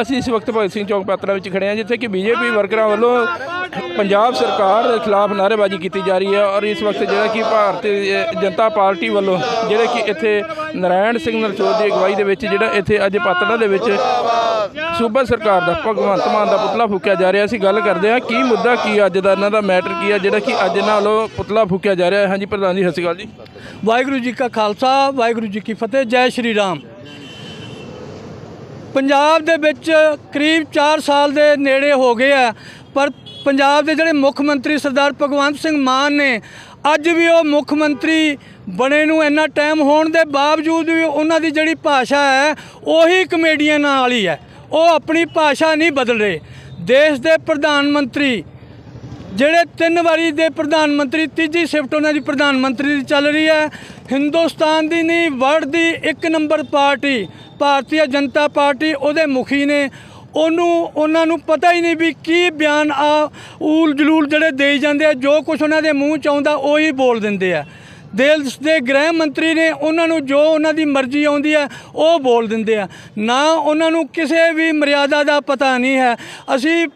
ਅਸੀਂ ਇਸ ਵਕਤ ਭਗਤ ਸਿੰਘ ਚੌਕ ਪਾਤਰਾ ਵਿੱਚ ਖੜੇ ਹਾਂ, ਜਿੱਥੇ ਕਿ ਬੀਜੇਪੀ ਵਰਕਰਾਂ ਵੱਲੋਂ ਪੰਜਾਬ ਸਰਕਾਰ ਦੇ ਖਿਲਾਫ ਨਾਅਰੇਬਾਜ਼ੀ ਕੀਤੀ ਜਾ ਰਹੀ ਹੈ ਔਰ ਇਸ ਵਕਤ ਜਿਹੜਾ ਕਿ ਭਾਰਤੀ ਜਨਤਾ ਪਾਰਟੀ ਵੱਲੋਂ ਜਿਹੜੇ ਕਿ ਇੱਥੇ ਨਾਰਾਇਣ ਸਿੰਘ ਨਰਚੋਦ ਦੀ ਅਗਵਾਈ ਦੇ ਵਿੱਚ ਜਿਹੜਾ ਇੱਥੇ ਅੱਜ ਪਾਤੜਾ ਦੇ ਵਿੱਚ ਸੂਬਾ ਸਰਕਾਰ ਦਾ ਭਗਵੰਤ ਮਾਨ ਦਾ ਪੁਤਲਾ ਫੂਕਿਆ ਜਾ ਰਿਹਾ। ਸੀ ਗੱਲ ਕਰਦੇ ਹਾਂ ਕੀ ਮੁੱਦਾ ਕੀ ਅੱਜ ਦਾ ਇਹਨਾਂ ਦਾ ਮੈਟਰ ਕੀ ਹੈ ਜਿਹੜਾ ਕਿ ਅੱਜ ਇਹਨਾਂ ਵੱਲੋਂ ਪੁਤਲਾ ਫੂਕਿਆ ਜਾ ਰਿਹਾ। ਹੈ ਹਾਂਜੀ, ਪ੍ਰਧਾਨ ਜੀ, ਸਤਿ ਸ਼੍ਰੀ ਅਕਾਲ ਜੀ। ਵਾਹਿਗੁਰੂ ਜੀ ਕਾ ਖਾਲਸਾ, ਵਾਹਿਗੁਰੂ ਜੀ ਕੀ ਫਤਿਹ, ਜੈ ਸ਼੍ਰੀ ਰਾਮ। ਪੰਜਾਬ ਦੇ ਵਿੱਚ ਕਰੀਬ 4 ਸਾਲ ਦੇ ਨੇੜੇ ਹੋ ਗਏ ਆ, ਪਰ ਪੰਜਾਬ ਦੇ ਜਿਹੜੇ ਮੁੱਖ ਮੰਤਰੀ ਸਰਦਾਰ ਭਗਵੰਤ ਸਿੰਘ ਮਾਨ ਨੇ, ਅੱਜ ਵੀ ਉਹ ਮੁੱਖ ਮੰਤਰੀ ਬਣੇ ਨੂੰ ਇੰਨਾ ਟਾਈਮ ਹੋਣ ਦੇ ਬਾਵਜੂਦ ਵੀ ਉਹਨਾਂ ਦੀ ਜਿਹੜੀ ਭਾਸ਼ਾ ਹੈ, ਉਹੀ ਕਮੇਡੀਅਨ ਵਾਲੀ ਹੈ। ਉਹ ਆਪਣੀ ਭਾਸ਼ਾ ਨਹੀਂ ਬਦਲ ਰਹੇ। ਦੇਸ਼ ਦੇ ਪ੍ਰਧਾਨ ਮੰਤਰੀ, ਜਿਹੜੇ ਤਿੰਨ ਵਾਰੀ ਦੇ ਪ੍ਰਧਾਨ ਮੰਤਰੀ, ਤੀਜੀ ਸ਼ਿਫਟ ਉਹਨਾਂ ਦੀ ਪ੍ਰਧਾਨ ਮੰਤਰੀ ਦੀ ਚੱਲ ਰਹੀ ਹੈ। ਹਿੰਦੁਸਤਾਨ ਦੀ ਨਹੀਂ ਵਰਲਡ ਦੀ ਇੱਕ number party, Bharatiya Janata party ਉਹਦੇ ਮੁਖੀ ਨੇ। ਉਹਨੂੰ, ਉਹਨਾਂ ਨੂੰ ਪਤਾ ਹੀ ਨਹੀਂ ਵੀ ਕੀ ਬਿਆਨ ਆ, ਊਲ ਜਲੂਲ ਜਿਹੜੇ ਦੇਈ ਜਾਂਦੇ ਆ, ਜੋ ਕੁਝ ਉਹਨਾਂ ਦੇ ਮੂੰਹ ਚ ਆਉਂਦਾ, ਉਹੀ ਬੋਲ ਦਿੰਦੇ ਆ। ਦੇਸ਼ ਦੇ ਗ੍ਰਹਿ ਮੰਤਰੀ ਨੇ ਉਹਨਾਂ ਨੂੰ ਜੋ ਉਹਨਾਂ ਦੀ ਮਰਜ਼ੀ ਆਉਂਦੀ ਹੈ ਉਹ ਬੋਲ ਦਿੰਦੇ ਆ। ਨਾ ਉਹਨਾਂ ਨੂੰ ਕਿਸੇ ਵੀ ਮਰਿਆਦਾ ਦਾ ਪਤਾ ਨਹੀਂ ਹੈ। ਅਸੀਂ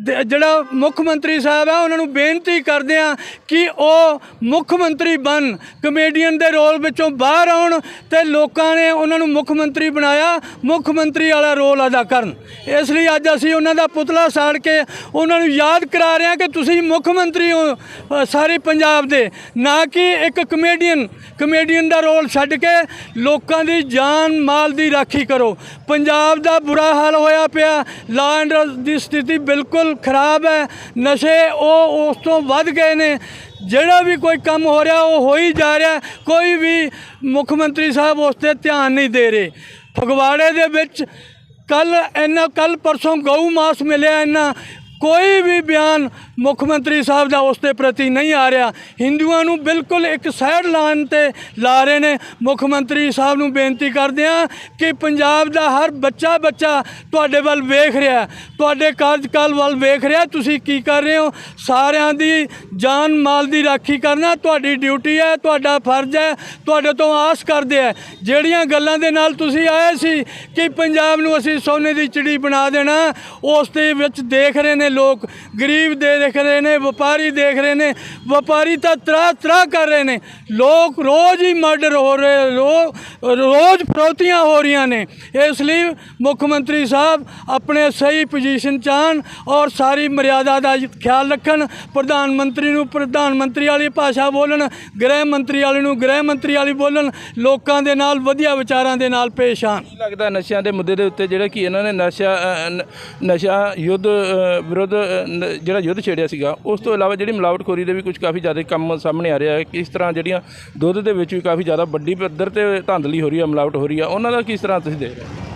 ਜਿਹੜਾ ਮੁੱਖ ਮੰਤਰੀ ਸਾਹਿਬ ਆ, ਉਹਨਾਂ ਨੂੰ ਬੇਨਤੀ ਕਰਦੇ ਆ ਕਿ ਉਹ ਮੁੱਖ ਮੰਤਰੀ ਬਣ, ਕਮੇਡੀਅਨ ਦੇ ਰੋਲ ਵਿੱਚੋਂ ਬਾਹਰ ਆਉਣ ਤੇ ਲੋਕਾਂ ਨੇ ਉਹਨਾਂ ਨੂੰ ਮੁੱਖ ਮੰਤਰੀ ਬਣਾਇਆ, ਮੁੱਖ ਮੰਤਰੀ ਵਾਲਾ ਰੋਲ ਅਦਾ ਕਰਨ। ਇਸ ਲਈ ਅੱਜ ਅਸੀਂ ਉਹਨਾਂ ਦਾ ਪੁਤਲਾ ਸਾੜ ਕੇ ਉਹਨਾਂ ਨੂੰ ਯਾਦ ਕਰਾ ਰਹੇ ਹਾਂ ਕਿ ਤੁਸੀਂ ਮੁੱਖ ਮੰਤਰੀ ਹੋ ਸਾਰੇ ਪੰਜਾਬ ਦੇ। ਨਾ ਕਿ ਇੱਕ ਕਮੇਡੀਅਨ ਕਮੇਡੀਅਨ ਦਾ ਰੋਲ ਛੱਡ ਕੇ ਲੋਕਾਂ ਦੀ ਜਾਨ ਮਾਲ ਦੀ ਰਾਖੀ ਕਰੋ। ਪੰਜਾਬ ਦਾ ਬੁਰਾ ਹਾਲ ਹੋਇਆ ਪਿਆ ਲਾ ਐਂਡ ਦੀ ਸਥਿਤੀ ਬਿਲਕੁਲ ਖਰਾਬ ਹੈ, ਨਸ਼ੇ ਉਹ ਉਸ ਤੋਂ ਵੱਧ ਗਏ ਨੇ। ਜਿਹੜਾ ਵੀ ਕੋਈ ਕੰਮ ਹੋ ਰਿਹਾ, ਉਹ ਹੋ ਹੀ ਜਾ ਰਿਹਾ। ਕੋਈ ਵੀ ਮੁੱਖ ਮੰਤਰੀ ਸਾਹਿਬ ਉਸ ਤੇ ਧਿਆਨ ਨਹੀਂ ਦੇ ਰਹੇ। ਫਗਵਾੜੇ ਦੇ ਵਿੱਚ ਕੱਲ ਇਹਨਾਂ ਕੱਲ ਪਰਸੋਂ ਗਊ ਮਾਸ ਮਿਲਿਆ ਇਹਨਾਂ ਕੋਈ ਵੀ ਬਿਆਨ ਮੁੱਖ ਮੰਤਰੀ ਸਾਹਿਬ ਦਾ ਉਸ ਦੇ ਪ੍ਰਤੀ ਨਹੀਂ ਆ ਰਿਹਾ। ਹਿੰਦੂਆਂ ਨੂੰ ਬਿਲਕੁਲ ਇੱਕ ਸਾਈਡ ਲਾਈਨ ਤੇ ਲਾ ਰਹੇ ਨੇ। ਮੁੱਖ ਮੰਤਰੀ ਸਾਹਿਬ ਨੂੰ ਬੇਨਤੀ ਕਰਦੇ ਆ ਕਿ ਪੰਜਾਬ ਦਾ ਹਰ ਬੱਚਾ ਬੱਚਾ ਤੁਹਾਡੇ ਵੱਲ ਵੇਖ ਰਿਹਾ ਤੁਹਾਡੇ ਕਾਰਜਕਾਲ ਵੱਲ ਵੇਖ ਰਿਹਾ ਤੁਸੀਂ ਕੀ ਕਰ ਰਹੇ ਹੋ? ਸਾਰਿਆਂ ਦੀ ਜਾਨ ਮਾਲ ਦੀ ਰਾਖੀ ਕਰਨਾ ਤੁਹਾਡੀ ਡਿਊਟੀ ਹੈ, ਤੁਹਾਡਾ ਫਰਜ਼ ਹੈ, ਤੁਹਾਡੇ ਤੋਂ ਆਸ ਕਰਦੇ ਆ ਜਿਹੜੀਆਂ ਗੱਲਾਂ ਦੇ ਨਾਲ ਤੁਸੀਂ ਆਏ ਸੀ ਕਿ ਪੰਜਾਬ ਨੂੰ ਅਸੀਂ ਸੋਨੇ ਦੀ ਚਿੜੀ ਬਣਾ ਦੇਣਾ, ਉਸ ਦੇ ਵਿੱਚ ਦੇਖ ਰਹੇ ਨੇ ਲੋਕ ਗਰੀਬ ਦੇ ਦੇਖ ਰਹੇ ਨੇ, ਵਪਾਰੀ ਦੇਖ ਰਹੇ ਨੇ, ਵਪਾਰੀ ਤਾਂ ਤਰਾ ਤਰਾ ਕਰ ਰਹੇ ਨੇ। ਲੋਕ ਰੋਜ਼ ਹੀ ਮਰਡਰ ਹੋ ਰਹੇ ਰੋਜ਼ ਫਰੋਤੀਆਂ ਹੋ ਰਹੀਆਂ ਨੇ। ਇਸ ਲਈ ਮੁੱਖ ਮੰਤਰੀ ਸਾਹਿਬ ਆਪਣੇ ਸਹੀ ਪੋਜੀਸ਼ਨ ਚ ਆਉਣ ਔਰ ਸਾਰੀ ਮਰਿਆਦਾ ਦਾ ਖਿਆਲ ਰੱਖਣ, ਪ੍ਰਧਾਨ ਮੰਤਰੀ ਨੂੰ ਪ੍ਰਧਾਨ ਮੰਤਰੀ ਵਾਲੀ ਭਾਸ਼ਾ ਬੋਲਣ, ਗ੍ਰਹਿ ਮੰਤਰੀ ਵਾਲੇ ਨੂੰ ਗ੍ਰਹਿ ਮੰਤਰੀ ਵਾਲੀ ਬੋਲਣ, ਲੋਕਾਂ ਦੇ ਨਾਲ ਵਧੀਆ ਵਿਚਾਰਾਂ ਦੇ ਨਾਲ ਪੇਸ਼ ਆਉਣ। ਲੱਗਦਾ ਨਸ਼ਿਆਂ ਦੇ ਮੁੱਦੇ ਦੇ ਉੱਤੇ ਜਿਹੜਾ ਕਿ ਇਹਨਾਂ ਨੇ ਨਸ਼ਾ ਨਸ਼ਾ, ਯੁੱਧ ਵਿਰੁੱਧ ਜਿਹੜਾ ਯੁੱਧ ਛੇੜਿਆ ਸੀਗਾ, ਉਸ ਤੋਂ ਇਲਾਵਾ ਜਿਹੜੀ ਮਿਲਾਵਟਖੋਰੀ ਦੇ ਵੀ ਕੁਝ ਕਾਫੀ ਜ਼ਿਆਦਾ ਕੰਮ ਸਾਹਮਣੇ ਆ ਰਿਹਾ ਹੈ ਕਿਸ ਤਰ੍ਹਾਂ ਜਿਹੜੀਆਂ ਦੁੱਧ ਦੇ ਵਿੱਚ ਵੀ ਕਾਫੀ ਜ਼ਿਆਦਾ ਵੱਡੀ ਪੱਧਰ ਤੇ ਧਾਂਦਲੀ ਹੋ ਰਹੀ ਹੈ ਮਿਲਾਵਟ ਹੋ ਰਹੀ ਹੈ ਉਹਨਾਂ ਦਾ ਕਿਸ ਤਰ੍ਹਾਂ ਤੁਸੀਂ ਦੇਖ ਰਹੇ ਹੋ?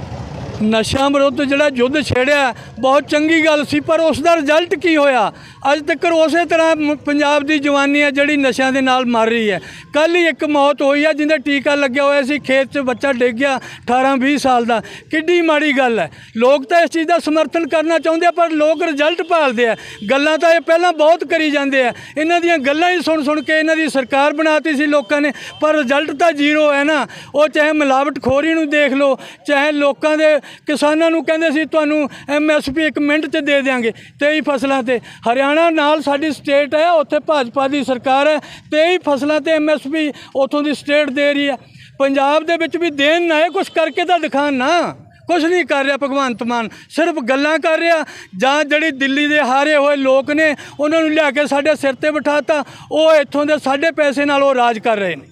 ਨਸ਼ਿਆਂ ਵਿਰੁੱਧ ਜਿਹੜਾ ਯੁੱਧ ਛੇੜਿਆ, ਬਹੁਤ ਚੰਗੀ ਗੱਲ ਸੀ, ਪਰ ਉਸ ਦਾ ਰਿਜ਼ਲਟ ਕੀ ਹੋਇਆ? ਅੱਜ ਤੱਕ ਉਸੇ ਤਰ੍ਹਾਂ ਪੰਜਾਬ ਦੀ ਜਵਾਨੀ ਹੈ ਜਿਹੜੀ ਨਸ਼ਿਆਂ ਦੇ ਨਾਲ ਮਰ ਰਹੀ ਹੈ। ਕੱਲ ਹੀ ਇੱਕ ਮੌਤ ਹੋਈ ਹੈ ਜਿੰਦੇ ਟੀਕਾ ਲੱਗਿਆ ਹੋਇਆ ਸੀ, ਖੇਤ 'ਚ ਬੱਚਾ ਡਿੱਗ ਗਿਆ 18 20 ਸਾਲ ਦਾ। ਕਿੱਡੀ ਮਾੜੀ ਗੱਲ ਹੈ। ਲੋਕ ਤਾਂ ਇਸ ਚੀਜ਼ ਦਾ ਸਮਰਥਨ ਕਰਨਾ ਚਾਹੁੰਦੇ ਆ, ਪਰ ਲੋਕ ਰਿਜ਼ਲਟ ਭਾਲਦੇ ਆ। ਗੱਲਾਂ ਤਾਂ ਇਹ ਪਹਿਲਾਂ ਬਹੁਤ ਕਰੀ ਜਾਂਦੇ ਆ। ਇਹਨਾਂ ਦੀਆਂ ਗੱਲਾਂ ਹੀ ਸੁਣ ਸੁਣ ਕੇ ਇਹਨਾਂ ਦੀ ਸਰਕਾਰ ਬਣਾਤੀ ਸੀ ਲੋਕਾਂ ਨੇ, ਪਰ ਰਿਜ਼ਲਟ ਤਾਂ ਜ਼ੀਰੋ ਹੈ ਨਾ। ਉਹ ਚਾਹੇ ਮਿਲਾਵਟਖੋਰੀ ਨੂੰ ਦੇਖ ਲਓ, ਚਾਹੇ ਲੋਕਾਂ ਦੇ ਕਿਸਾਨਾਂ ਨੂੰ ਕਹਿੰਦੇ ਸੀ, ਤੁਹਾਨੂੰ ਐਮਐਸਪੀ ਇੱਕ ਮਿੰਟ 'ਚ ਦੇ ਦਿਆਂਗੇ 23 ਫਸਲਾਂ ਤੇ। ਹਰਿਆਣਾ ਨਾਲ ਸਾਡੀ ਸਟੇਟ ਹੈ, ਉੱਥੇ ਭਾਜਪਾ ਦੀ ਸਰਕਾਰ ਹੈ 23 ਫਸਲਾਂ ਤੇ ਐਮਐਸਪੀ ਉੱਥੋਂ ਦੀ ਸਟੇਟ ਦੇ ਰਹੀ ਹੈ। ਪੰਜਾਬ ਦੇ ਵਿੱਚ ਵੀ ਦੇਣ ਨਾ ਹੈ ਕੁਝ ਕਰਕੇ ਤਾਂ ਦਿਖਾਣ ਨਾ। ਕੁਝ ਨਹੀਂ ਕਰ ਰਿਹਾ ਭਗਵੰਤ ਮਾਨ, ਸਿਰਫ ਗੱਲਾਂ ਕਰ ਰਿਹਾ। ਜਾਂ ਜਿਹੜੀ ਦਿੱਲੀ ਦੇ ਹਾਰੇ ਹੋਏ ਲੋਕ ਨੇ, ਉਹਨਾਂ ਨੂੰ ਲਿਆ ਕੇ ਸਾਡੇ ਸਿਰ ਤੇ ਬਿਠਾਤਾ, ਉਹ ਇੱਥੋਂ ਦੇ ਸਾਡੇ ਪੈਸੇ ਨਾਲ ਉਹ ਰਾਜ ਕਰ ਰਹੇ ਨੇ।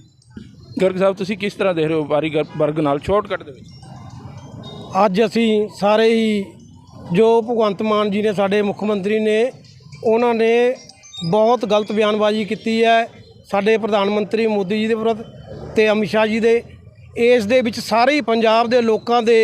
ਗਰਗ ਸਾਹਿਬ, ਤੁਸੀਂ ਕਿਸ ਤਰ੍ਹਾਂ ਦੇਖ ਰਹੇ ਹੋ ਵਾਰੀ ਵਰਗ ਨਾਲ, ਸ਼ਾਰਟਕਟ ਦੇ ਵਿੱਚ? ਅੱਜ ਅਸੀਂ ਸਾਰੇ ਹੀ ਜੋ ਭਗਵੰਤ ਮਾਨ ਜੀ ਨੇ ਸਾਡੇ ਮੁੱਖ ਮੰਤਰੀ ਨੇ, ਉਹਨਾਂ ਨੇ ਬਹੁਤ ਗਲਤ ਬਿਆਨਬਾਜ਼ੀ ਕੀਤੀ ਹੈ ਸਾਡੇ ਪ੍ਰਧਾਨ ਮੰਤਰੀ ਮੋਦੀ ਜੀ ਦੇ ਵਿਰੁੱਧ ਤੇ ਅਮਿਤ ਸ਼ਾਹ ਜੀ ਦੇ। ਇਸ ਦੇ ਵਿੱਚ ਸਾਰੇ ਹੀ ਪੰਜਾਬ ਦੇ ਲੋਕਾਂ ਦੇ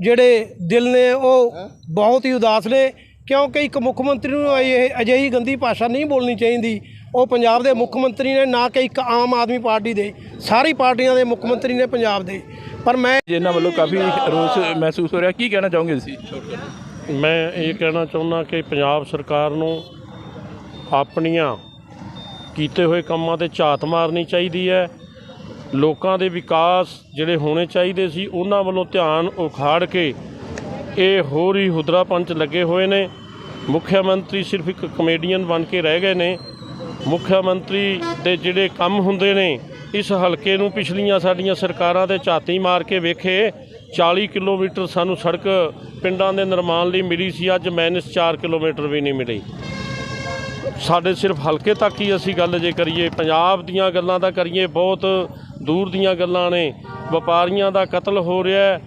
ਜਿਹੜੇ ਦਿਲ ਨੇ, ਉਹ ਬਹੁਤ ਹੀ ਉਦਾਸ ਨੇ, ਕਿਉਂਕਿ ਇੱਕ ਮੁੱਖ ਮੰਤਰੀ ਨੂੰ ਇਹ ਅਜਿਹੀ ਗੰਦੀ ਭਾਸ਼ਾ ਨਹੀਂ ਬੋਲਣੀ ਚਾਹੀਦੀ। ਉਹ ਪੰਜਾਬ ਦੇ ਮੁੱਖ ਮੰਤਰੀ ਨੇ, ਨਾ ਕਿ ਇੱਕ ਆਮ ਆਦਮੀ ਪਾਰਟੀ ਦੇ। ਸਾਰੀ ਪਾਰਟੀਆਂ ਦੇ ਮੁੱਖ ਮੰਤਰੀ ਨੇ ਪੰਜਾਬ ਦੇ। ਪਰ ਮੈਂ ਜਿਨ੍ਹਾਂ ਵੱਲੋਂ ਕਾਫੀ ਰੋਸ ਮਹਿਸੂਸ ਹੋ ਰਿਹਾ। ਕੀ ਕਹਿਣਾ ਚਾਹੋਗੇ ਤੁਸੀਂ? ਮੈਂ ਇਹ ਕਹਿਣਾ ਚਾਹੁੰਦਾ ਕਿ ਪੰਜਾਬ ਸਰਕਾਰ ਨੂੰ ਆਪਣੀਆਂ ਕੀਤੇ ਹੋਏ ਕੰਮਾਂ ਤੇ ਝਾਤ ਮਾਰਨੀ ਚਾਹੀਦੀ ਹੈ। ਲੋਕਾਂ ਦੇ ਵਿਕਾਸ ਜਿਹੜੇ ਹੋਣੇ ਚਾਹੀਦੇ ਸੀ ਉਹਨਾਂ ਵੱਲੋਂ ਧਿਆਨ ਉਖਾੜ ਕੇ ਇਹ ਹੋਰ ਹੀ ਹੁਦਰਾ ਪੰਚ ਲੱਗੇ ਹੋਏ ਨੇ। ਮੁੱਖ ਮੰਤਰੀ ਸਿਰਫ ਇੱਕ ਕਮੇਡੀਅਨ ਬਣ ਕੇ ਰਹਿ ਗਏ ਨੇ। ਮੁੱਖ ਮੰਤਰੀ ਦੇ ਜਿਹੜੇ ਕੰਮ ਹੁੰਦੇ ਨੇ ਇਸ ਹਲਕੇ ਨੂੰ ਪਿਛਲੀਆਂ ਸਾਡੀਆਂ ਸਰਕਾਰਾਂ ਦੇ ਝਾਤੀ ਮਾਰ ਕੇ ਵੇਖੇ 40 ਕਿਲੋਮੀਟਰ ਸਾਨੂੰ ਸੜਕ ਪਿੰਡਾਂ ਦੇ ਨਿਰਮਾਣ ਲਈ ਮਿਲੀ ਸੀ, ਅੱਜ ਮਾਈਨਸ 4 ਕਿਲੋਮੀਟਰ ਵੀ ਨਹੀਂ ਮਿਲੀ। ਸਾਡੇ ਸਿਰਫ ਹਲਕੇ ਤੱਕ ਹੀ ਅਸੀਂ ਗੱਲ ਜੇ ਕਰੀਏ, ਪੰਜਾਬ ਦੀਆਂ ਗੱਲਾਂ ਤਾਂ ਕਰੀਏ, ਬਹੁਤ ਦੂਰ ਦੀਆਂ ਗੱਲਾਂ ਨੇ। ਵਪਾਰੀਆਂ ਦਾ ਕਤਲ ਹੋ ਰਿਹਾ ਹੈ,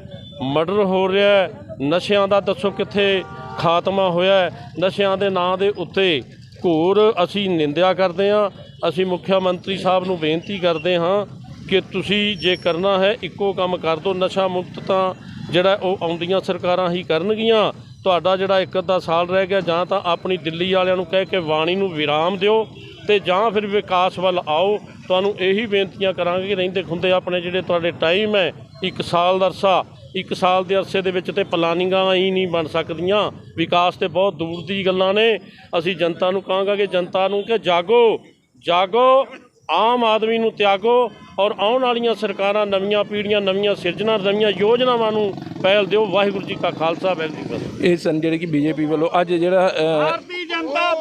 ਮਰਡਰ ਹੋ ਰਿਹਾ ਨਸ਼ਿਆਂ ਦਾ ਦੱਸੋ ਕਿੱਥੇ ਖਾਤਮਾ ਹੋਇਆ ਨਸ਼ਿਆਂ ਦੇ ਨਾਂ ਦੇ ਉੱਤੇ ਘੋਰ ਅਸੀਂ ਨਿੰਦਿਆ ਕਰਦੇ ਹਾਂ। ਅਸੀਂ ਮੁੱਖ ਮੰਤਰੀ ਸਾਹਿਬ ਨੂੰ ਬੇਨਤੀ ਕਰਦੇ ਹਾਂ ਕਿ ਤੁਸੀਂ ਜੇ ਕਰਨਾ ਹੈ, ਇੱਕੋ ਕੰਮ ਕਰ ਦਿਓ। ਨਸ਼ਾ ਮੁਕਤ ਤਾਂ ਜਿਹੜਾ ਉਹ ਆਉਂਦੀਆਂ ਸਰਕਾਰਾਂ ਹੀ ਕਰਨਗੀਆਂ। ਤੁਹਾਡਾ ਜਿਹੜਾ ਇੱਕ ਅੱਧਾ ਸਾਲ ਰਹਿ ਗਿਆ, ਜਾਂ ਤਾਂ ਆਪਣੀ ਦਿੱਲੀ ਵਾਲਿਆਂ ਨੂੰ ਕਹਿ ਕੇ ਵਾਣੀ ਨੂੰ ਵਿਰਾਮ ਦਿਓ ਤੇ ਜਾਂ ਫਿਰ ਵਿਕਾਸ ਵੱਲ ਆਓ। ਤੁਹਾਨੂੰ ਇਹੀ ਬੇਨਤੀਆਂ ਕਰਾਂਗੇ ਕਿ ਰਹਿੰਦੇ ਖੁੰਦੇ ਆਪਣੇ ਜਿਹੜੇ ਤੁਹਾਡੇ ਟਾਈਮ ਹੈ, ਇੱਕ ਸਾਲ ਦਾ ਅਰਸਾ, ਇੱਕ ਸਾਲ ਦੇ ਅਰਸੇ ਦੇ ਵਿੱਚ ਤੇ ਪਲਾਨਿੰਗਾਂ ਹੀ ਨਹੀਂ ਬਣ ਸਕਦੀਆਂ। ਵਿਕਾਸ ਤੇ ਬਹੁਤ ਦੂਰ ਦੀ ਗੱਲਾਂ ਨੇ। ਅਸੀਂ ਜਨਤਾ ਨੂੰ ਕਹਾਂਗਾ ਕਿ ਜਨਤਾ ਨੂੰ ਕਿ ਜਾਗੋ। ਜਾਗੋ ਆਮ ਆਦਮੀ ਨੂੰ ਤਿਆਗੋ ਔਰ ਆਉਣ ਵਾਲੀਆਂ ਸਰਕਾਰਾਂ ਨਵੀਆਂ ਪੀੜ੍ਹੀਆਂ ਨਵੀਆਂ ਸਿਰਜਣਾ ਨਵੀਆਂ ਯੋਜਨਾਵਾਂ ਨੂੰ ਪਹਿਲ ਦਿਓ। ਵਾਹਿਗੁਰੂ ਜੀ ਕਾ ਖਾਲਸਾ ਵਾਹਿਗੁਰੂ ਜੀ ਕੀ ਫਤਿਹ। ਇਹ ਸਨ ਜਿਹੜੇ ਕਿ ਬੀਜੇਪੀ ਵੱਲੋਂ ਅੱਜ ਜਿਹੜਾ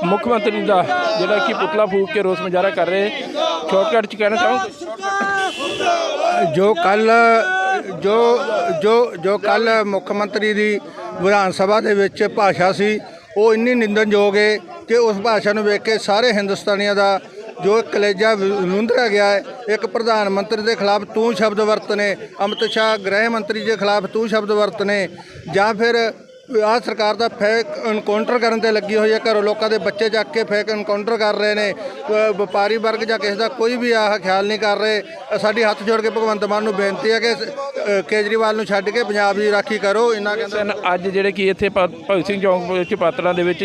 ਮੁੱਖ ਮੰਤਰੀ ਦਾ ਜਿਹੜਾ ਕਿ ਪੁਤਲਾ ਫੂਕ ਕੇ ਰੋਸ ਮੁਜ਼ਾਹਰਾ ਕਰ ਰਹੇ। ਸ਼ਾਰਟਕਟ ਚ ਕਹਿਣਾ ਚਾਹੂੰ ਜੋ ਕੱਲ ਜੋ ਜੋ ਜੋ ਕੱਲ ਮੁੱਖ ਮੰਤਰੀ ਦੀ ਵਿਧਾਨ ਸਭਾ ਦੇ ਵਿੱਚ ਭਾਸ਼ਾ ਸੀ ਉਹ ਇੰਨੀ ਨਿੰਦਨਯੋਗ ਹੈ ਕਿ ਉਸ ਭਾਸ਼ਾ ਨੂੰ ਵੇਖ ਕੇ ਸਾਰੇ ਹਿੰਦੁਸਤਾਨੀਆਂ ਦਾ ਜੋ ਕਲੇਜਾ ਵਿੰਦਰਿਆ ਗਿਆ ਹੈ, ਇੱਕ ਪ੍ਰਧਾਨ ਮੰਤਰੀ ਦੇ ਖਿਲਾਫ ਤੂੰ ਸ਼ਬਦ ਵਰਤਨੇ ਅਮਿਤ ਸ਼ਾਹ ਗ੍ਰਹਿ ਮੰਤਰੀ ਦੇ ਖਿਲਾਫ ਤੂੰ ਸ਼ਬਦ ਵਰਤਨੇ ਜਾਂ ਫਿਰ ਆਹ ਸਰਕਾਰ ਦਾ ਫੇਕ ਐਨਕਾਊਂਟਰ ਕਰਨ ਤੇ ਲੱਗੀ ਹੋਈ ਹੈ, ਘਰੋਂ ਲੋਕਾਂ ਦੇ ਬੱਚੇ ਚੱਕ ਕੇ ਫੇਕ ਐਨਕਾਊਂਟਰ ਕਰ ਰਹੇ ਨੇ ਵਪਾਰੀ ਵਰਗ ਜਾਂ ਕਿਸੇ ਦਾ ਕੋਈ ਵੀ ਆਹ ਖਿਆਲ ਨਹੀਂ ਕਰ ਰਹੇ, ਸਾਡੀ ਹੱਥ ਜੋੜ ਕੇ ਭਗਵੰਤ ਮਾਨ ਨੂੰ ਬੇਨਤੀ ਹੈ ਕਿ ਕੇਜਰੀਵਾਲ ਨੂੰ ਛੱਡ ਕੇ ਪੰਜਾਬ ਦੀ ਰਾਖੀ ਕਰੋ ਇਹਨਾਂ ਕਹਿੰਦਾ ਅੱਜ ਜਿਹੜੇ ਕਿ ਇੱਥੇ ਭ- ਭਗਤ ਸਿੰਘ ਚੌਂਕ ਵਿੱਚ ਪਾਤੜਾਂ ਦੇ ਵਿੱਚ